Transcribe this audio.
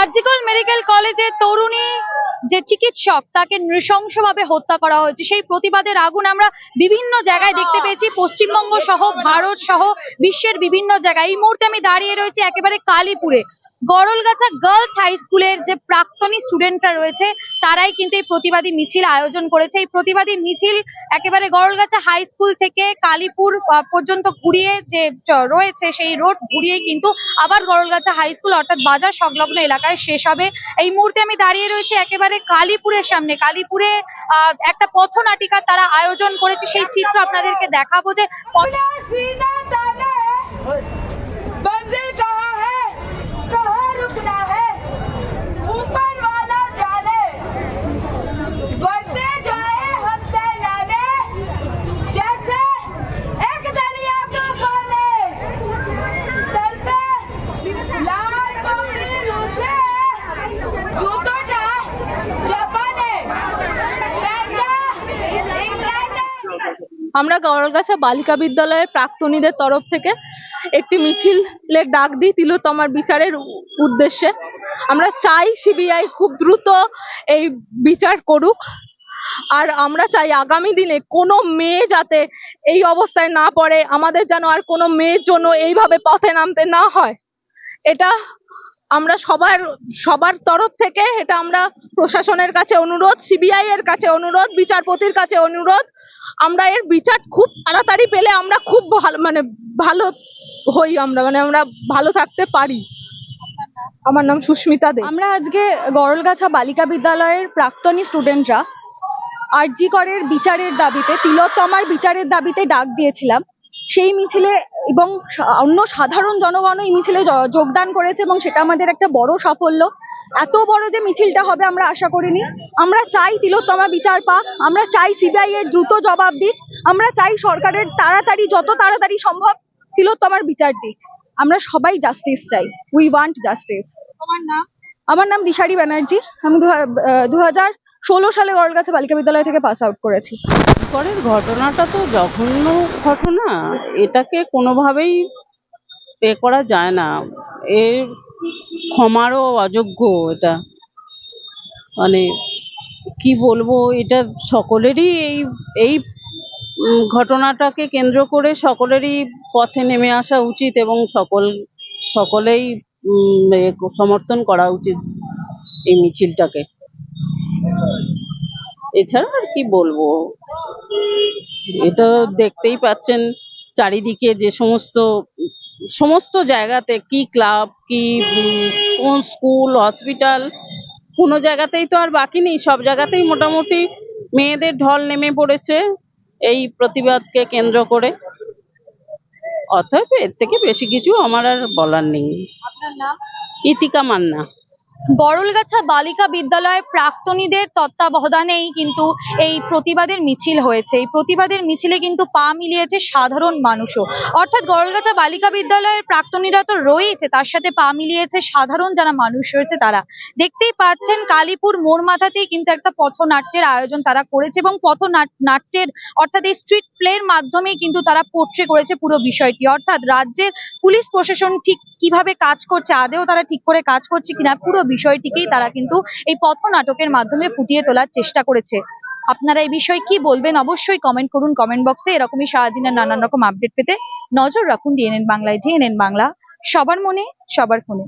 RG Kar medical কলেজে তরুণী যে চিকিৎসক, তাকে নৃশংসভাবে হত্যা করা হয়েছে। সেই প্রতিবাদের আগুন আমরা বিভিন্ন জায়গায় দেখতে পেয়েছি। পশ্চিমবঙ্গ সহ, ভারত সহ, বিশ্বের বিভিন্ন জায়গায়। এই মুহূর্তে আমি দাঁড়িয়ে রয়েছি একেবারে কালীপুরে। গরলগাছা গার্লস হাই স্কুলের যে প্রাক্তনী স্টুডেন্টরা রয়েছে, তারাই কিন্তু এই প্রতিবাদী মিছিল আয়োজন করেছে। এই প্রতিবাদী মিছিল একেবারে গরলগাছা হাই স্কুল থেকে কালীপুর পর্যন্ত ঘুরিয়ে যে রয়েছে সেই রোড ঘুরিয়ে কিন্তু আবার গরলগাছা হাই স্কুল অর্থাৎ বাজার সংলগ্ন এলাকায় শেষ হবে। এই মুহূর্তে আমি দাঁড়িয়ে রয়েছি একেবারে কালীপুরের সামনে। কালীপুরে একটা পথনাটিকা তারা আয়োজন করেছে। সেই চিত্র আপনাদেরকে দেখাবো যে আমরা গড়গাছা বালিকা বিদ্যালয়ের প্রাক্তনীদের তরফ থেকে একটি মিছিলের ডাক দিই তিলোত্তমার বিচারের উদ্দেশ্যে। আমরা চাই সিবিআই খুব দ্রুত এই বিচার করুক। আর আমরা চাই আগামী দিনে কোনো মেয়ে যাতে এই অবস্থায় না পড়ে, আমাদের যেন আর কোনো মেয়ের জন্য এইভাবে পথে নামতে না হয়। এটা আমরা সবার সবার তরফ থেকে এটা আমরা প্রশাসনের কাছে অনুরোধ সিবিআই এর কাছে অনুরোধ, বিচারপতির কাছে অনুরোধ। আমরা এর বিচার খুব তাড়াতাড়ি পেলে আমরা খুব ভালো মানে ভালো হই আমরা মানে আমরা ভালো থাকতে পারি। আমার নাম সুস্মিতা দে। আমরা আজকে গরলগাছা বালিকা বিদ্যালয়ের প্রাক্তনী স্টুডেন্টরা আরজি করের বিচারের দাবিতে, তিলোত্তমার বিচারের দাবিতে ডাক দিয়েছিলাম। সেই মিছিলে এবং অন্য সাধারণ জনগণ এই মিছিলে যোগদান করেছে এবং সেটা আমাদের একটা বড় সাফল্য। এত বড় যে মিছিলটা হবে আমরা আশা করিনি। আমরা চাই তিলোত্তমা বিচার পাক, আমরা চাই সিবিআই এর দ্রুত জবাব দিক, আমরা চাই সরকারের তাড়াতাড়ি, যত তাড়াতাড়ি সম্ভব তিলোত্তমার বিচার দিক। আমরা সবাই জাস্টিস চাই। উই ওয়ান্ট জাস্টিস তোমার নাম, আমার নাম দিশারি ব্যানার্জি। আমি দু হাজার ষোলো সালে গড়গাছা বালিকা বিদ্যালয় থেকে পাস আউট করেছি। পরের ঘটনাটা তো জঘন্য ঘটনা। এটাকে কোনোভাবেই এ করা যায় না। এর ক্ষমারও অযোগ্য এটা। মানে কি বলব, এটা সকলেরই এই এই ঘটনাটাকে কেন্দ্র করে সকলেরই পথে নেমে আসা উচিত এবং সকল, সকলেই সমর্থন করা উচিত এই মিছিলটাকে। এছাড়া আর কি বলব? এটা দেখতেই পাচ্ছেন চারিদিকে যে সমস্ত সমস্ত জায়গাতে কি ক্লাব কি কোন স্কুল হসপিটাল কোনো জায়গাতেই তো আর বাকি নেই। সব জায়গাতেই মোটামুটি মেয়েদের ঢল নেমে পড়েছে এই প্রতিবাদকে কেন্দ্র করে। অতএব এর থেকে বেশি কিছু আমার আর বলার নেই। ইতিকা মান্না। গরলগাছা বালিকা বিদ্যালয় প্রাক্তনীদের তত্ত্বাবধানেই কিন্তু এই প্রতিবাদের মিছিল হয়েছে। এই প্রতিবাদের মিছিলে কিন্তু পা মিলিয়েছে সাধারণ মানুষও। অর্থাৎ বড়লগাছা বালিকা বিদ্যালয়ের প্রাক্তনীরা তো রয়েছে তার সাথে পা মিলিয়েছে সাধারণ যারা মানুষ রয়েছে তারা। দেখতেই পাচ্ছেন কালীপুর মোড় মাথাতেই কিন্তু একটা পথনাট্যের আয়োজন তারা করেছে এবং পথনাট- নাট্যের অর্থাৎ এই স্ট্রিট প্লের মাধ্যমেই কিন্তু তারা পোট্রে করেছে পুরো বিষয়টি। অর্থাৎ রাজ্যের পুলিশ প্রশাসন ঠিক কীভাবে কাজ করছে, আদেও তারা ঠিক করে কাজ করছে কিনা পুরো বিষয়টিকেই তারা কিন্তু এই পথ নাটকের মাধ্যমে ফুটিয়ে তোলার চেষ্টা করেছে। আপনারা এই বিষয়ে কি বলবেন? অবশ্যই কমেন্ট করুন কমেন্ট বক্সে এরকমই সারাদিনের নানান রকম আপডেট পেতে নজর রাখুন ডিএনএন বাংলায়। ডিএনএন বাংলা, সবার মনে, সবার ফোনে।